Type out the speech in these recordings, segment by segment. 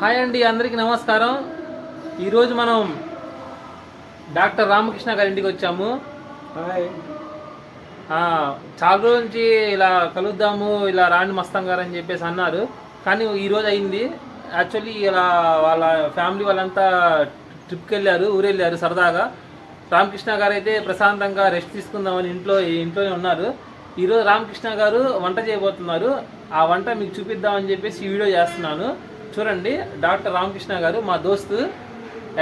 Hi అండి అందరికీ నమస్కారం. ఈరోజు మనం డాక్టర్ రామకృష్ణ గారి ఇంటికి వచ్చాము. హాయ్. చాలా రోజుల నుంచి ఇలా కలుద్దాము ఇలా రాండి మస్తం గారు అని చెప్పేసి అన్నారు. కానీ ఈరోజు అయింది. యాక్చువల్లీ ఇలా వాళ్ళ ఫ్యామిలీ వాళ్ళంతా ట్రిప్కి వెళ్ళారు ఊరు వెళ్ళారు సరదాగా. రామకృష్ణ గారు అయితే ప్రశాంతంగా రెస్ట్ తీసుకుందామని ఇంట్లో ఇంట్లోనే ఉన్నారు. ఈరోజు రామకృష్ణ గారు వంట చేయబోతున్నారు. ఆ వంట మీకు చూపిద్దామని చెప్పేసి ఈ వీడియో చేస్తున్నాను. చూడండి డాక్టర్ రామకృష్ణ గారు మా దోస్తు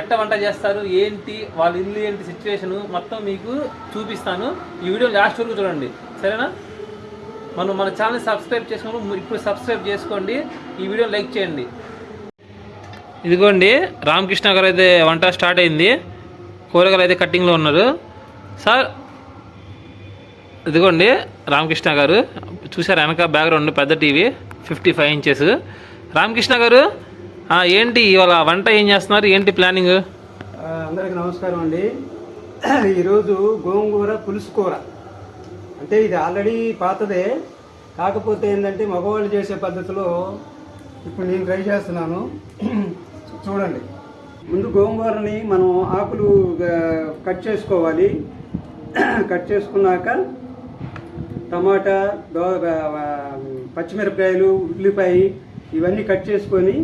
ఎట్ట వంట చేస్తారు ఏంటి వాళ్ళ ఇల్లు ఏంటి సిచ్యువేషన్ మొత్తం మీకు చూపిస్తాను. ఈ వీడియో లాస్ట్ వరకు చూడండి. సరేనా? మనం మన ఛానల్ సబ్స్క్రైబ్ చేసుకుని ఇప్పుడు సబ్స్క్రైబ్ చేసుకోండి. ఈ వీడియో లైక్ చేయండి. ఇదిగోండి రామకృష్ణ గారు అయితే వంట స్టార్ట్ అయింది. కూరగాయలు అయితే కట్టింగ్లో ఉన్నారు. సార్ ఇదిగోండి రామకృష్ణ గారు చూసారు వెనక బ్యాక్గ్రౌండ్ పెద్ద TV fifty five inches. Ramakrishna garu ఏంటి ఇవాళ వంట ఏం చేస్తున్నారు? ఏంటి ప్లానింగ్? అందరికి నమస్కారం అండి. ఈరోజు గోంగూర పులుసు కూర. అంటే ఇది ఆల్రెడీ పాతదే. కాకపోతే ఏంటంటే మగవాళ్ళు చేసే పద్ధతిలో ఇప్పుడు నేను ట్రై చేస్తున్నాను. చూడండి. ముందు గోంగూరని మనం ఆకులు కట్ చేసుకోవాలి. కట్ చేసుకున్నాక టమాటా దో పచ్చిమిరపకాయలు ఉల్లిపాయ ఇవన్నీ కట్ చేసుకొని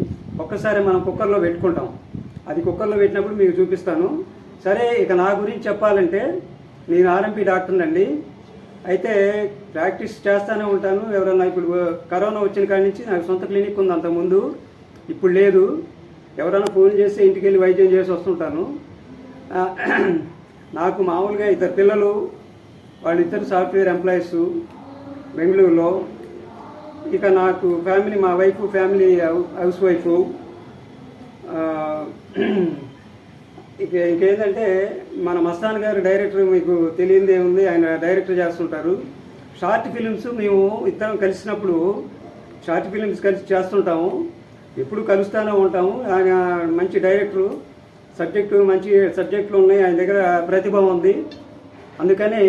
ఒక్కసారి మనం కుక్కర్లో పెట్టుకుంటాం. అది కుక్కర్లో పెట్టినప్పుడు మీకు చూపిస్తాను. సరే ఇక నా గురించి చెప్పాలంటే నేను ఆర్ఎంపీ డాక్టర్ అండి అయితే ప్రాక్టీస్ చేస్తూనే ఉంటాను. ఎవరన్నా ఇప్పుడు కరోనా వచ్చిన కాడి నుంచి నాకు సొంత క్లినిక్ ఉంది అంతకుముందు. ఇప్పుడు లేదు. ఎవరైనా ఫోన్ చేస్తే ఇంటికి వెళ్ళి వైద్యం చేసి వస్తుంటాను. నాకు మామూలుగా ఇద్దరు పిల్లలు వాళ్ళిద్దరు సాఫ్ట్వేర్ ఎంప్లాయీస్ బెంగళూరులో. ఇక నాకు ఫ్యామిలీ మా వైఫ్ ఫ్యామిలీ హౌస్ వైఫ్ ఇక ఇంకేంటంటే మన మస్తాన్ గారు డైరెక్టర్ మీకు తెలియందే ఉంది ఆయన డైరెక్టర్ చేస్తుంటారు. షార్ట్ ఫిలిమ్స్ మేము ఇద్దరం కలిసినప్పుడు షార్ట్ ఫిలిమ్స్ కలిసి చేస్తుంటాము. ఎప్పుడు కలుస్తూనే ఉంటాము. ఆయన మంచి డైరెక్టరు సబ్జెక్టు మంచి సబ్జెక్టులు ఉన్నాయి. ఆయన దగ్గర ప్రతిభ ఉంది. అందుకని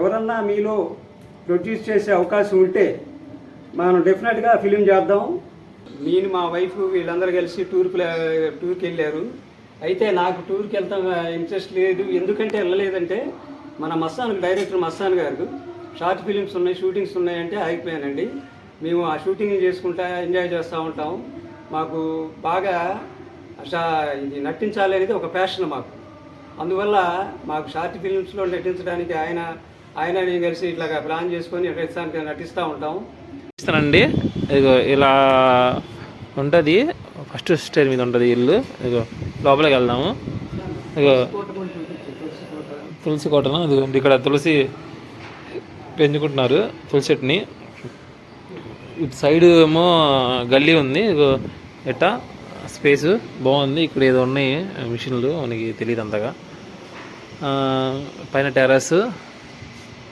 ఎవరన్నా మీలో ప్రొడ్యూస్ చేసే అవకాశం ఉంటే మనం డెఫినెట్గా ఫిలిం చేద్దాం. నేను మా వైఫ్ వీళ్ళందరూ కలిసి టూర్ టూర్కి వెళ్ళారు. అయితే నాకు టూర్కి వెళ్తాం ఇంట్రెస్ట్ లేదు. ఎందుకంటే వెళ్ళలేదంటే మన మస్తాన్ డైరెక్టర్ మస్తాన్ గారు షార్ట్ ఫిలిమ్స్ ఉన్నాయి షూటింగ్స్ ఉన్నాయంటే ఆగిపోయానండి. మేము ఆ షూటింగ్ చేసుకుంటా ఎంజాయ్ చేస్తూ ఉంటాం. మాకు బాగా షా- ఇది నటించాలి అనేది ఒక ప్యాషన్ మాకు. అందువల్ల మాకు షార్ట్ ఫిలిమ్స్లో నటించడానికి ఆయన ఆయన నేను కలిసి ఇట్లాగా ప్లాన్ చేసుకొని నటిస్తానికి నటిస్తూ ఉంటాం. ఇస్తానండి ఇదిగో ఇలా ఉంటుంది. ఫస్ట్ స్టేర్ మీద ఉంటుంది ఇల్లు. ఇదిగో లోపలికి వెళ్దాము. ఇదిగో తులసి కోటను ఇదిగోండి ఇక్కడ తులసి పెంచుకుంటున్నారు తులసి చెట్టుని. ఇటు సైడ్ ఏమో గల్లీ ఉంది. ఇదిగో ఎట్టా? స్పేస్ బాగుంది. ఇక్కడ ఏదో ఉన్నాయి మిషన్లు మనకి తెలియదు అంతగా. ఆ, పైన టెర్రస్.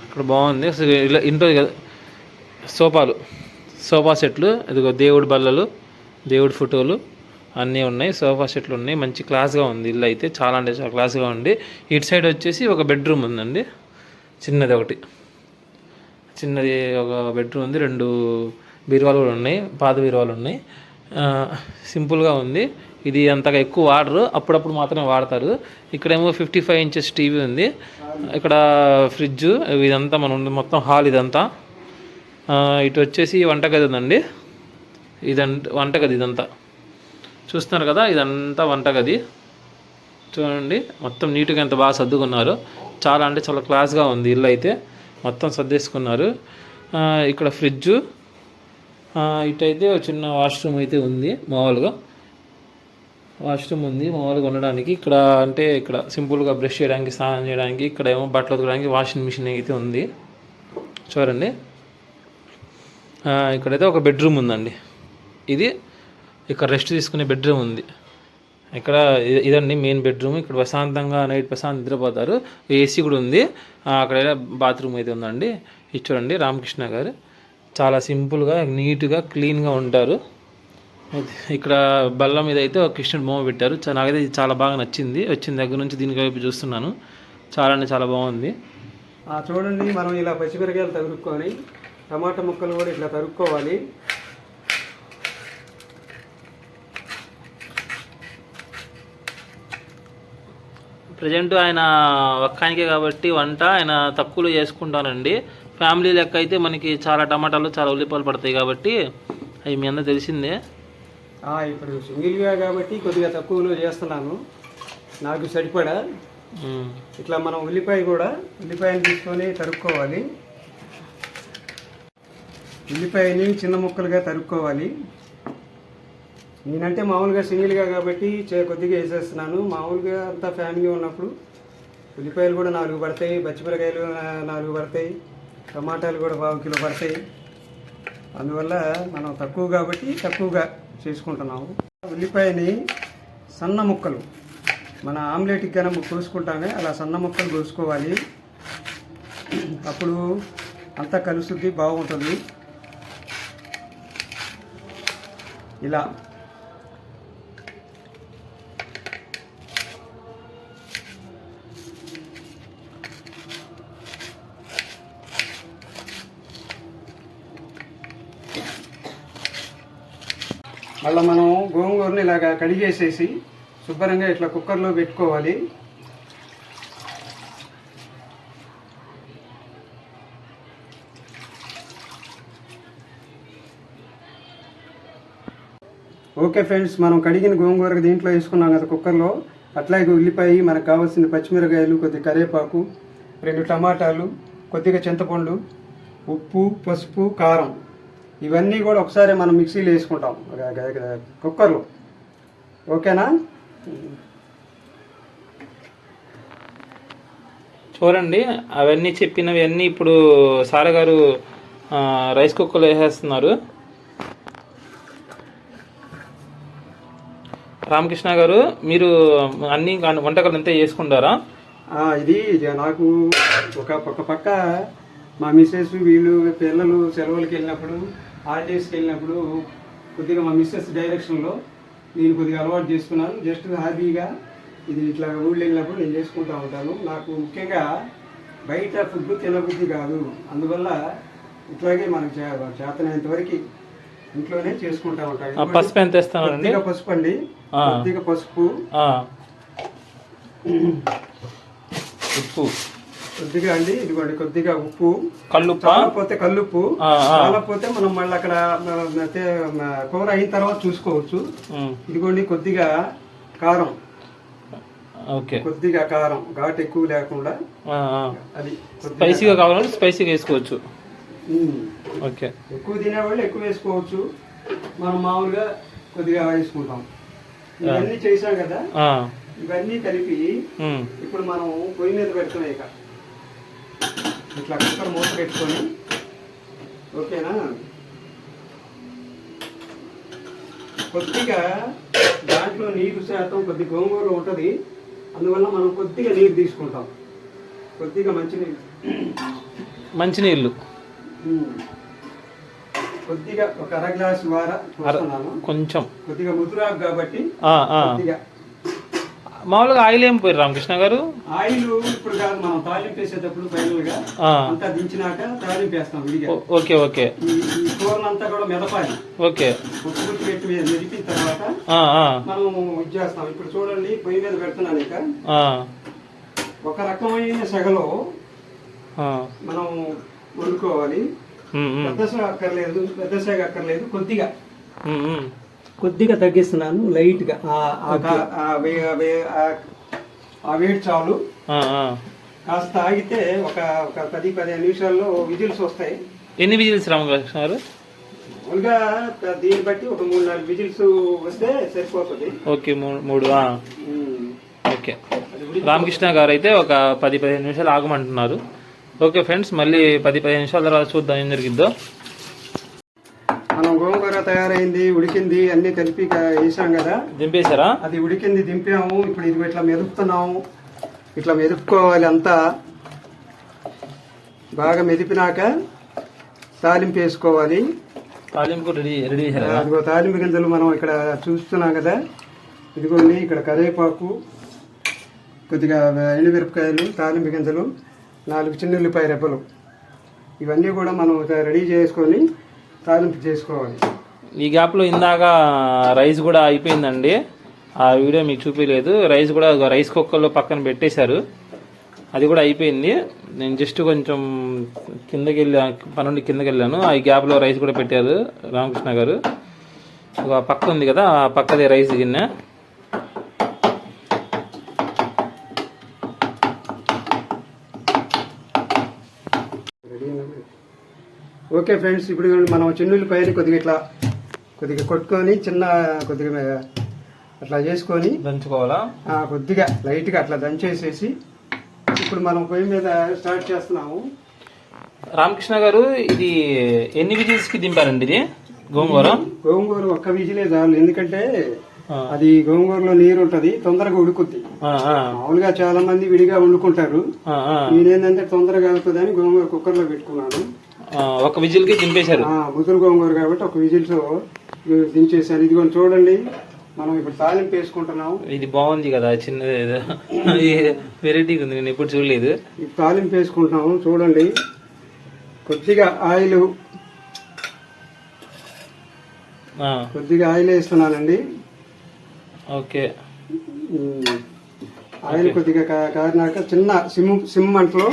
ఇక్కడ బాగుంది. ఇలా ఇంట్లో కదా సోఫాలు. సోఫా సెట్లు ఇదిగో దేవుడి బల్లలు దేవుడి ఫోటోలు అన్నీ ఉన్నాయి. సోఫా సెట్లు ఉన్నాయి. మంచి క్లాస్గా ఉంది ఇల్లు అయితే. చాలా అంటే చాలా క్లాస్గా ఉంది. ఇటు సైడ్ వచ్చేసి ఒక బెడ్రూమ్ ఉందండి. చిన్నది ఒకటి. చిన్నది ఒక బెడ్రూమ్ ఉంది. రెండు బీరువాలు కూడా ఉన్నాయి. పాత బీరువాలు ఉన్నాయి. సింపుల్గా ఉంది. ఇది అంతగా ఎక్కువ వాడరు. అప్పుడప్పుడు మాత్రమే వాడతారు. ఇక్కడేమో ఫిఫ్టీ ఫైవ్ ఇంచెస్ టీవీ ఉంది. ఇక్కడ ఫ్రిడ్జ్ ఇదంతా మనం ఉంది. మొత్తం హాల్ ఇదంతా. ఇటు వచ్చేసి వంటగది ఉందండి ఇదంట వంటగది ఇదంతా. చూస్తున్నారు కదా ఇదంతా వంటగది. చూడండి మొత్తం నీట్గా ఎంత బాగా సర్దుకున్నారు. చాలా అంటే చాలా క్లాస్గా ఉంది ఇల్లు అయితే. మొత్తం సర్దేసుకున్నారు. ఇక్కడ ఫ్రిడ్జ్. ఇటైతే ఒక చిన్న వాష్రూమ్ అయితే ఉంది మామూలుగా. వాష్రూమ్ ఉంది మామూలుగా ఉండడానికి ఇక్కడ అంటే ఇక్కడ సింపుల్గా బ్రష్ చేయడానికి స్నానం చేయడానికి ఇక్కడ ఏమో బట్టలు ఉతకడానికి వాషింగ్ మిషన్ అయితే ఉంది. చూడండి. ఇక్కడైతే ఒక బెడ్రూమ్ ఉందండి. ఇది ఇక్కడ రెస్ట్ తీసుకునే బెడ్రూమ్ ఉంది. ఇక్కడ ఇదండి మెయిన్ బెడ్రూమ్. ఇక్కడ ప్రశాంతంగా నైట్ ప్రశాంత నిద్రపోతారు. ఏసీ కూడా ఉంది. అక్కడ బాత్రూమ్ అయితే ఉందండి. ఇది చూడండి రామకృష్ణ గారు. చాలా సింపుల్గా నీట్గా క్లీన్గా ఉంటారు. ఇక్కడ బల్ల మీద అయితే ఒక కృష్ణుడు బొమ్మ పెట్టారు. నాకైతే ఇది చాలా బాగా నచ్చింది. వచ్చిన దగ్గర నుంచి దీనికి వైపు చూస్తున్నాను. చాలా అంటే చాలా బాగుంది. చూడండి మనం ఇలా పచ్చిమిరకాయలు తరుక్కొని టమాటా ముక్కలు కూడా ఇట్లా తరుక్కోవాలి. ప్రజెంట్ ఆయన ఒక్కానికే కాబట్టి వంట ఆయన తక్కువలో చేసుకుంటానండి. ఫ్యామిలీ లెక్క అయితే మనకి చాలా టమాటాలు చాలా ఉల్లిపాయలు పడతాయి కాబట్టి అవి మీ అందరూ తెలిసిందే. ఇప్పుడు సింగిల్గా కాబట్టి కొద్దిగా తక్కువలో చేస్తున్నాను. నాకు సరిపడా. ఇట్లా మనం ఉల్లిపాయ కూడా ఉల్లిపాయను తీసుకొని తరుక్కోవాలి. ఉల్లిపాయని చిన్న ముక్కలుగా తరుక్కోవాలి. నేనంటే మామూలుగా సింగిల్గా కాబట్టి చే- కొద్దిగా వేసేస్తున్నాను. మామూలుగా అంతా ఫ్యామిలీ ఉన్నప్పుడు ఉల్లిపాయలు కూడా నాలుగు పడతాయి పచ్చిమిరకాయలు నాలుగు పడతాయి టమాటాలు కూడా పావు కిలో పడతాయి. అందువల్ల మనం తక్కువ కాబట్టి తక్కువగా చేసుకుంటున్నాము. ఉల్లిపాయని సన్న ముక్కలు మన ఆమ్లెట్కి కనుక కోసుకుంటామే అలా సన్న ముక్కలు కోసుకోవాలి. అప్పుడు అంతా కలుసుద్ది బాగుంటుంది. ఇలా. మళ్ళీ మనం గోంగూరని ఇలాగా కడిగేసేసి శుభ్రంగా ఇట్లా కుక్కర్లో పెట్టుకోవాలి. ఓకే ఫ్రెండ్స్ మనం కడిగిన గోంగూర దీంట్లో వేసుకున్నాం కదా కుక్కర్లో. అట్లాగే ఉల్లిపాయ మనకు కావాల్సిన పచ్చిమిరకాయలు కొద్దిగా కరివేపాకు రెండు టమాటాలు కొద్దిగా చింతపండు ఉప్పు పసుపు కారం. ఇవన్నీ కూడా ఒకసారి మనం మిక్సీలో వేసుకుంటాం. కుక్కర్లో. ఓకేనా? చూడండి అవన్నీ చెప్పినవి అన్నీ ఇప్పుడు సారగారు రైస్ కుక్కర్లో వేసేస్తున్నారు. రామకృష్ణ గారు మీరు అన్ని వంటకాలు అంతా చేసుకుంటారా? ఇది నాకు ఒక ఒక పక్క మా మిస్సెస్ వీళ్ళు పిల్లలు సెలవులకి వెళ్ళినప్పుడు హాలిడేస్కి వెళ్ళినప్పుడు కొద్దిగా మా మిస్సెస్ డైరెక్షన్లో నేను కొద్దిగా అలవాటు చేసుకున్నాను. జస్ట్ హాబీగా ఇది ఇట్లా ఊళ్ళో వెళ్ళినప్పుడు నేను చేసుకుంటూ ఉంటాను. నాకు ముఖ్యంగా బయట ఫుడ్ తినబుద్ధి కాదు. అందువల్ల ఇట్లాగే మనకు చే- చేతనైనంత వరకు ఇంట్లోనే చేసుకుంటా ఉంటాను. పసుపు ఎంత పసుపు అండి. కొద్దిగా పసుపు. ఆ. ఉప్పు. కొద్దిగా అండి ఇదిగోండి కొద్దిగా ఉప్పు. కల్లుప్ప. చాలపోతే కల్లుప్పు. చాలపోతే మనం మళ్ళీ అక్కడ కూర అయిన తర్వాత చూసుకోవచ్చు. ఇదిగోండి కొద్దిగా కారం. ఓకే. కొద్దిగా కారం. ఘాటు ఎక్కువ లేకుండా. అది స్పైసీగా కావాలంటే స్పైసీగా వేసుకోవచ్చు. ఓకే. ఎక్కువ తినేవాళ్ళు ఎక్కువ వేసుకోవచ్చు. మనం మామూలుగా కొద్దిగా వేసుకుంటాం. ఇవన్నీ చేసాం కదా. ఇవన్నీ కలిపి ఇప్పుడు మనం పొయ్యి మీద పెడుతున్నాయి ఇక. ఇట్లా కుక్కర్ మూత పెట్టుకొని. ఓకేనా? కొద్దిగా దాంట్లో నీరు శాతం కొద్ది గోంగూర ఉంటుంది. అందువల్ల మనం కొద్దిగా నీరు తీసుకుంటాం. కొద్దిగా మంచి నీరు మంచినీళ్ళు కొద్దిగా ఒక అర గ్లాసు వార కొంచెం. కొద్దిగా ముదురాకు కాబట్టి మామూలుగా ఆయిల్ ఏం పోయారు రామకృష్ణ గారు? ఆయిల్ ఇప్పుడు కాదు మనం తాలింపు వేసేటప్పుడు ఫైనల్గా అంతా దించినాక తాలింపు వేస్తాం విడిగా. Okay okay. ఈ కూరనంతా కూడా మెదపాలి. ఓకే. ఉప్పు పెట్టి మీద మెదిపిన తర్వాత మనం ఇది చేస్తాం ఇప్పుడు చూడండి పొయ్యి మీద పెడుతున్నాను ఇక. ఒక రకమైన సెగలో. మనం వండుకోవాలి. పెద్ద అక్కర్లేదు పెద్ద సెగ అక్కర్లేదు కొద్దిగా. కొద్దిగా తగ్గిస్తున్నాను లైట్గా ఆ- వేడి చాలు. ఆ, ఆ. కాస్త ఆగితే ఒక ఒక పది పదిహేను నిమిషాల్లో విజిల్స్ వస్తాయి. ఎన్ని విజిల్స్ రామకృష్ణ గారు మామూలుగా దీన్ని బట్టి ఒక మూడు నాలుగు విజిల్స్ వస్తే సరిపోతుంది. ఓకే మూడు. ఓకే. రామకృష్ణ గారు అయితే ఒక పది పదిహేను నిమిషాలు ఆగమంటున్నారు. ఓకే ఫ్రెండ్స్ మళ్ళీ పది పదిహేను నిమిషాల తర్వాత చూద్దాం ఏం జరిగిద్దో మనం గోంగూర తయారైంది ఉడికింది అన్ని కలిపి వేసాం కదా. దింపేశారా? అది ఉడికింది దింపాము. ఇప్పుడు ఇది ఇట్లా మెదుపుతున్నాము. ఇట్లా మెదుపుకోవాలి అంతా. బాగా మెదిపినాక తాలింపు వేసుకోవాలి. తాలింపు రెడీ రెడీ అదిగో తాలింపు గింజలు మనం ఇక్కడ చూస్తున్నాం కదా. ఇదిగోండి ఇక్కడ కరివేపాకు కొద్దిగా ఎండుమిరపకాయలు తాలింపు గింజలు. నాలుగు చిన్న ఉల్లిపాయ ఇవన్నీ కూడా మనం రెడీ చేసుకొని తాలింపు చేసుకోవాలి. ఈ గ్యాప్లో ఇందాక రైస్ కూడా అయిపోయిందండి. ఆ వీడియో మీకు చూపించలేదు రైస్ కూడా రైస్ కుక్కర్లో పక్కన పెట్టేశారు. అది కూడా అయిపోయింది. నేను జస్ట్ కొంచెం కిందకి వెళ్ళా పనుండి కిందకి వెళ్ళాను. ఆ గ్యాప్లో రైస్ కూడా పెట్టారు రామకృష్ణ గారు. ఒక పక్క ఉంది కదా ఆ పక్కదే రైస్ గిన్నె. ఓకే ఫ్రెండ్స్ ఇప్పుడు మనం చిన్నుల్లిపాయలు కొద్దిగా ఇట్లా కొద్దిగా కొట్టుకొని చిన్న కొద్దిగా అట్లా చేసుకొని దంచుకోవాలా? కొద్దిగా లైట్గా అట్లా దంచేసేసి ఇప్పుడు మనం పొయ్యి మీద స్టార్ట్ చేస్తున్నాము. రామకృష్ణ గారు ఇది ఎన్ని విజిల్స్కి దింపారండి ఇది? గోంగూర? గోంగూర ఒక్క విజిలే చాలు ఎందుకంటే అది గోంగూరలో నీరు ఉంటది తొందరగా ఉడుకుద్ది. మామూలుగా చాలా మంది విడిగా వండుకుంటారు. నేనేంటంటే తొందరగా అవుతుందని గోంగూర కుక్కర్లో పెట్టుకున్నాను. ఒక విజిల్కి దింపేశారు ముదురు గోంగూర కాబట్టి ఒక విజిల్తో దించేసాను ఇదిగోండి చూడండి మనం ఇప్పుడు తాలింపు వేసుకుంటున్నాం. ఇది బాగుంది కదా చిన్నది ఏదో. వెరైటీగా ఉంది నేను ఎప్పుడు చూడలేదు. తాలింపు వేసుకుంటున్నాము చూడండి. కొద్దిగా ఆయిల్. కొద్దిగా ఆయిల్ వేస్తున్నానండి. ఓకే. ఆయిల్ కొద్దిగా కారినాక చిన్న సిమ్ సిమ్ ఆ,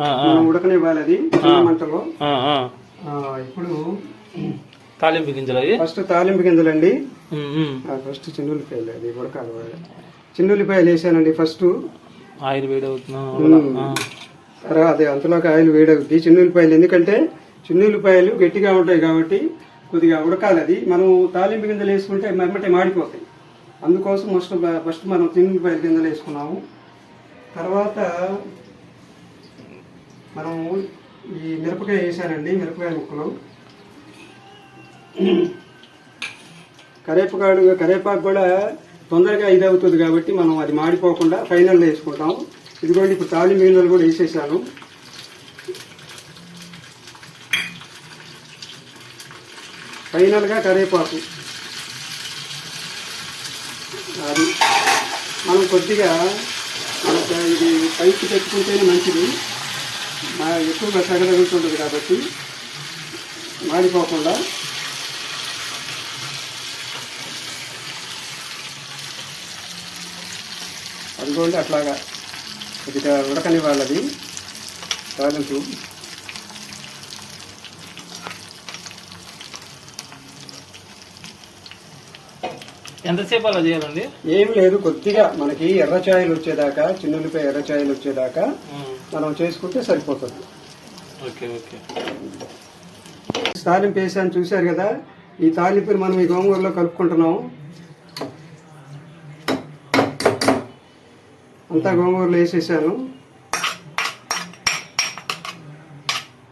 మనం ఉడకనివ్వాలి అది మంటలో. ఇప్పుడు తాలింపు గింజలు ఫస్ట్ తాలింపు ఉమ్. ఆ, ఫస్ట్ చిన్నుల్లిపాయలు అది ఉడకాలి చిన్నుల్లిపాయలు వేసానండి ఫస్ట్. ఆయిల్ వేడి అవుతున్నా అదే అంతలోకి ఆయిల్ వేడవుద్ది. చిన్నుల్లిపాయలు ఎందుకంటే చిన్నుల్లిపాయలు గట్టిగా ఉంటాయి కాబట్టి కొద్దిగా ఉడకాలి అది. మనం తాలింపు గింజలు వేసుకుంటే మెమ్మటే మాడిపోతాయి. అందుకోసం ఫస్ట్ ఫస్ట్ మనం చిన్నుల్లిపాయల గింజలు వేసుకున్నాము. తర్వాత మనం ఈ మిరపకాయ వేసానండి మిరపకాయ ముక్కలు. కరేపకాడు కరేపాకు కూడా తొందరగా ఇది అవుతుంది కాబట్టి మనం అది మాడిపోకుండా ఫైనల్లో వేసుకుంటాం. ఇదిగోండి ఇప్పుడు తాళి మిగిలినలు కూడా వేసేసాను. ఫైనల్గా కరేపాకు. అది మనం కొద్దిగా ఇది పైకి పెట్టుకుంటేనే మంచిది. ఎక్కువగా సగ తగులుతుంటుంది కాబట్టి మాడిపోకుండా అందుకోండి అట్లాగా. కొద్దిగా ఉడకని వాళ్ళది. తాలింపు. ఎంతసేపు అలా చేయాలండి? ఏం లేదు కొద్దిగా మనకి ఎర్రచాయలు వచ్చేదాకా చిన్నులపై ఎర్రచాయలు వచ్చేదాకా మనం చేసుకుంటే సరిపోతుంది. Okay okay. తాలింపు వేసాను చూశారు కదా ఈ తాలింపుని మనం ఈ గోంగూరలో కలుపుకుంటున్నాం. అంతా గోంగూరలో వేసేసాను.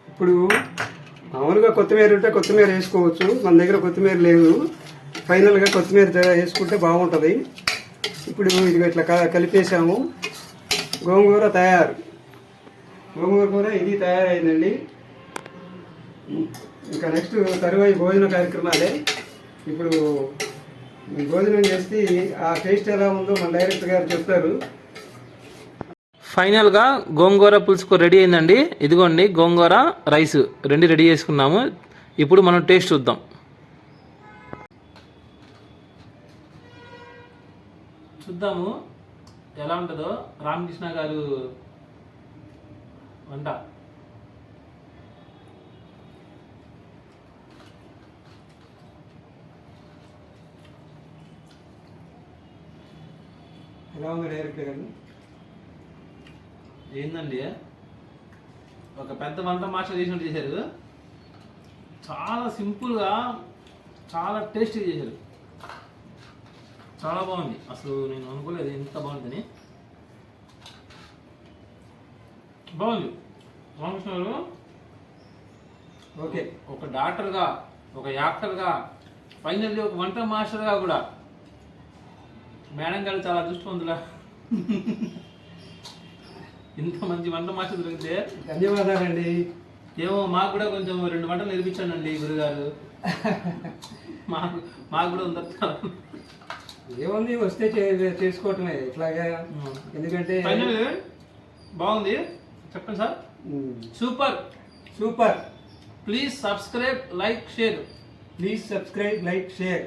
ఇప్పుడు మామూలుగా కొత్తిమీర ఉంటే కొత్తిమీర వేసుకోవచ్చు. మన దగ్గర కొత్తిమీర లేదు. ఫైనల్గా కొత్తిమీర వేసుకుంటే బాగుంటుంది. ఇప్పుడు ఇది ఇట్లా కలిపేసాము. గోంగూర తయారు. గోంగూర కూర ఇది తయారైందండి. ఇంకా నెక్స్ట్ తరువాయి భోజన కార్యక్రమాలే. ఇప్పుడు భోజనం చేసి ఆ టేస్ట్ ఎలా ఉందో మన డైరెక్టర్ గారు చెప్తారు. ఫైనల్గా గోంగూర పులుసుకు రెడీ అయిందండి. ఇదిగోండి గోంగూర రైస్ రెండు రెడీ చేసుకున్నాము. ఇప్పుడు మనం టేస్ట్ చూద్దాం. చూద్దాము. ఎలా ఉంటుందో రామకృష్ణ గారు వంట ఎలా ఉంది డైరెక్టర్ గారు ఏందండి? ఒక పెద్ద వంట మాస్టర్ చేసినట్టు చేశారు. చాలా సింపుల్గా చాలా టేస్టీగా చేశారు. చాలా బాగుంది. అసలు నేను అనుకోలేదు ఎంత బాగుందని. బాగుంది. రామకృష్ణ గారు? ఓకే ఒక డాక్టర్గా ఒక యాక్టర్గా ఫైనల్లీ ఒక వంట మాస్టర్గా కూడా. మేడం గారు చాలా అదృష్టవంతులా. ఇంత మంచి వంట మాస్టర్ దొరికితే. ధన్యవాదాలండి. ఏమో మాకు కూడా కొంచెం రెండు వంటలు నేర్పించానండి గురుగారు. మాకు మాకు కూడా ఉందరు ఏముంది వస్తే చే- చేసుకోవటమే ఇట్లాగా. ఎందుకంటే ఫైనల్ బాగుంది. చెప్పండి sir? Super. Super. Please subscribe like share. Please subscribe like share.